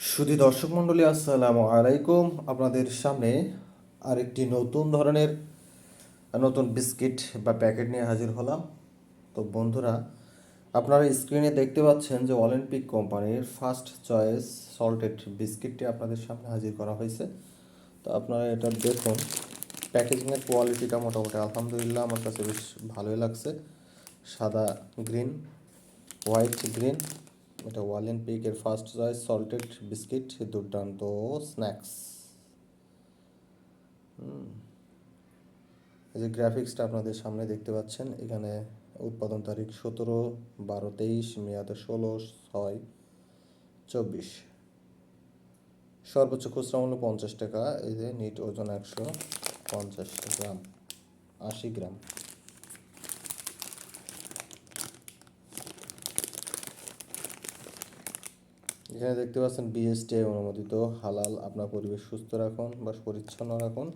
সুধী দর্শক মণ্ডলী, আসসালামু আলাইকুম। আপনাদের সামনে আরেকটি নতুন ধরনের, নতুন বিস্কিট বা প্যাকেট নিয়ে হাজির হলাম। তো বন্ধুরা, আপনারা স্ক্রিনে দেখতে পাচ্ছেন যে অলিম্পিক কোম্পানির ফার্স্ট চয়েস সল্টেড বিস্কিটটি আপনাদের সামনে হাজির করা হয়েছে। তো আপনারা এটা দেখুন, প্যাকেজিংয়ের কোয়ালিটিটা মোটামুটি আলহামদুলিল্লাহ আমার কাছে বেশ ভালোই লাগছে। সাদা গ্রিন, হোয়াইট গ্রিন। এটা পিকের ফার্স্ট চয়েস সল্টেড বিস্কিট দুর্দান্ত স্ন্যাক্স এই যে গ্রাফিক্সটা আপনাদের সামনে দেখতে পাচ্ছেন, এখানে উৎপাদন তারিখ সতেরো বারো তেইশ, মেয়াদ ষোলো ছয় চব্বিশ। সর্বোচ্চ খুচরা মূল্য পঞ্চাশ টাকা, এই যে নিট ওজন একশো পঞ্চাশ গ্রাম, আশি গ্রাম। এখানে দেখতে পাচ্ছেন বিএসটিআই অনুমোদিত, হালাল, আপনার পরিবেশ সুস্থ রাখুন বা পরিচ্ছন্ন রাখুন।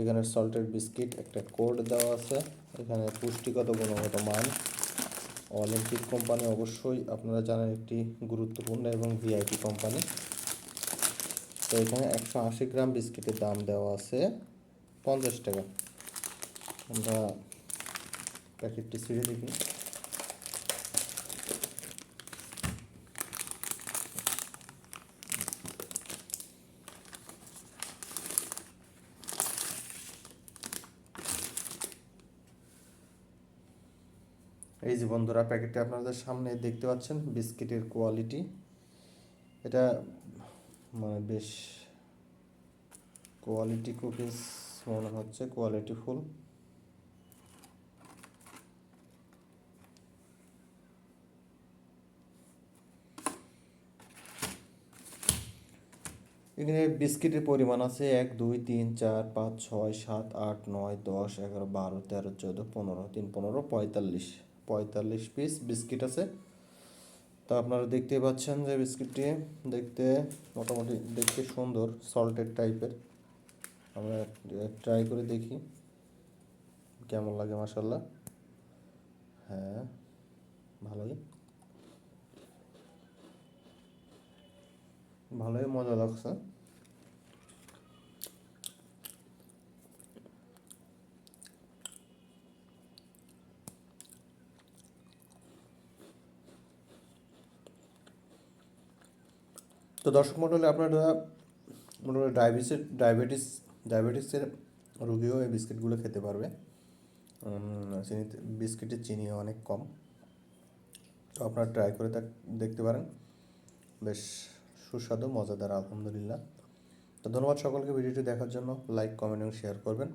এখানে সল্টেড বিস্কিট একটা কোড দেওয়া আছে। এখানে পুষ্টিগত গুণগত মান। অলিম্পিক কোম্পানি অবশ্যই আপনারা জানেন একটি গুরুত্বপূর্ণ এবং ভিআইপি কোম্পানি তো এখানে একশো আশি গ্রাম বিস্কিটের দাম দেওয়া আছে পঞ্চাশ টাকা। আমরা প্যাকেটটি ছিঁড়ে দেখি। এই যে বন্ধুরা, প্যাকেটটি আপনাদের সামনে দেখতে পাচ্ছেন, বিস্কিটের কোয়ালিটি। এটা মানে বেশ কোয়ালিটি কুকিজ মনে হচ্ছে, কোয়ালিটি ফুল। এখানে বিস্কিটের পরিমাণ আছে এক, দুই, তিন, চার, পাঁচ, ছয়, সাত, আট, নয়, দশ, এগারো, বারো, তেরো, চোদ্দ, পনেরো, তিন, পনেরো, পঁয়তাল্লিশ। পঁয়তাল্লিশ পিস বিস্কিট আছে। তো আপনারা দেখতেই পাচ্ছেন যে বিস্কিটটি দেখতে মোটামুটি দেখতে সুন্দর সল্টেড টাইপের আমরা ট্রাই করে দেখি, কেমন লাগে মাসাল্লাহ হ্যাঁ ভালোই। ভালোই মজা লাগছে। তো দর্শক মণ্ডলী আপনারা মোটামুটি ডায়াবেটিসের ডায়াবেটিস ডায়াবেটিসের রোগীও এই বিস্কিটগুলো খেতে পারবে। চিনি বিস্কিটের চিনিও অনেক কম। তো আপনারা ট্রাই করে তা দেখতে পারেন। বেশ সুস্বাদু, মজাদার, আলহামদুলিল্লাহ। তো ধন্যবাদ সকলকে, ভিডিওটি দেখার জন্য। লাইক কমেন্ট এবং শেয়ার করবেন।